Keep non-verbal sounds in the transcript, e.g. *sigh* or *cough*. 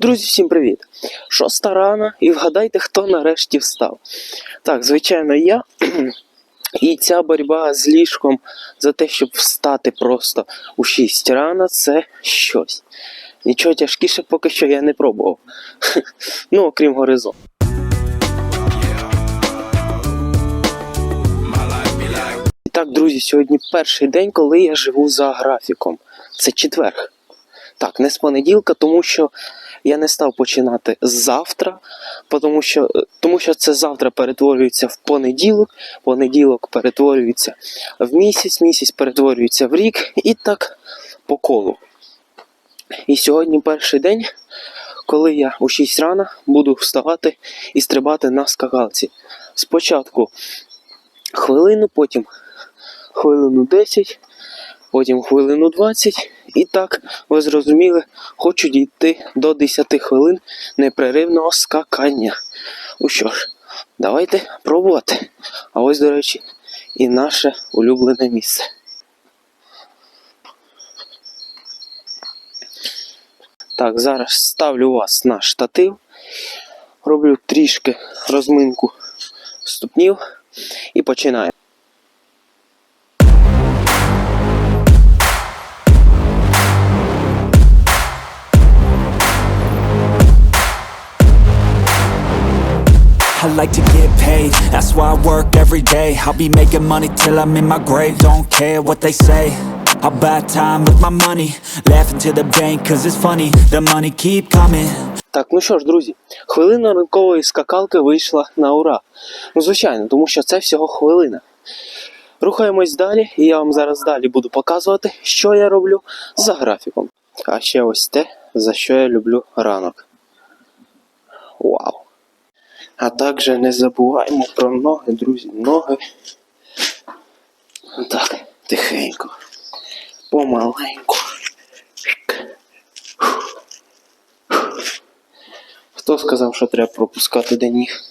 Друзі, всім привіт! Шоста рана, і вгадайте, хто нарешті встав. Так, звичайно, я. *clears throat* І ця боротьба з ліжком за те, щоб встати просто у 6 рана, це щось. Нічого тяжкіше поки що я не пробував. *laughs* Ну, окрім горизонту. І так, друзі, сьогодні перший день, коли я живу за графіком. Це четверг. Так, не з понеділка, тому що я не став починати з завтра, тому що, тому що це завтра перетворюється в понеділок, понеділок перетворюється в місяць, місяць перетворюється в рік і так по колу. І сьогодні перший день, коли я у 6 рана буду вставати і стрибати на скакалці. Спочатку хвилину, потім хвилину 10, потім хвилину 20. І так, ви зрозуміли, хочу дійти до 10 хвилин непреривного скакання. Ну що ж, давайте пробувати. А ось, до речі, і наше улюблене місце. Так, зараз ставлю вас на штатив, роблю трішки розминку ступнів і починаю. I like to get paid, that's why I work every day I'll be making money till I'm in my grave Don't care what they say I'll buy time with my money Laughing to the bank cause it's funny The money keep coming Так, ну що ж, друзі, хвилина ранкової скакалки вийшла на ура. Ну, звичайно, тому що це всього хвилина. Рухаємось далі, і я вам зараз далі буду показувати, що я роблю за графіком. А ще ось те, за що я люблю ранок. Вау! А також не забуваємо про ноги, друзі. Ноги. Так, тихенько. Помаленьку. Хто сказав, що треба пропускати до ніг?